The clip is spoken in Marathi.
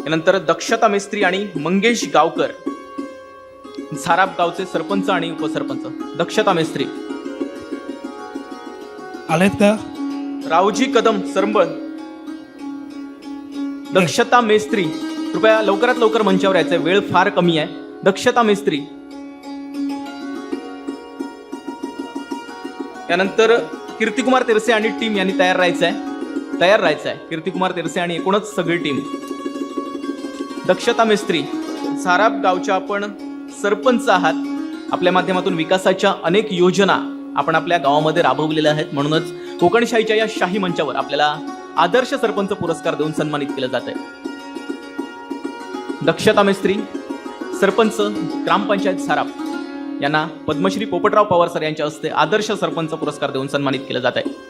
यानंतर दक्षता मेस्त्री आणि मंगेश गावकर झाराप गावचे सरपंच आणि उपसरपंच. दक्षता मेस्त्री. आलेत का? रावजी कदम सरंबळ. दक्षता मेस्त्री. कृपया लवकरात लवकर मंचावर यायचंय वेळ फार कमी आहे. दक्षता मेस्त्री. त्यानंतर कीर्तिकुमार तेरसे आणि टीम यांनी तयार राहायचं आहे तयार राहायचं आहे कीर्तिकुमार तेरसे आणि एकूणच सगळी टीम. दक्षता मेस्त्री झाराप गावच्या आपण सरपंच आहात. आपल्या माध्यमातून विकासाच्या अनेक योजना आपण आपल्या गावामध्ये राबवलेल्या आहेत. म्हणूनच कोकणशाहीच्या या शाही मंचावर आपल्याला आदर्श सरपंच पुरस्कार देऊन सन्मानित केलं जात आहे दक्षता मेस्त्री सरपंच ग्रामपंचायत साराप यांना पद्मश्री पोपटराव पवार सर यांच्या हस्ते आदर्श सरपंच पुरस्कार देऊन सन्मानित केलं जात आहे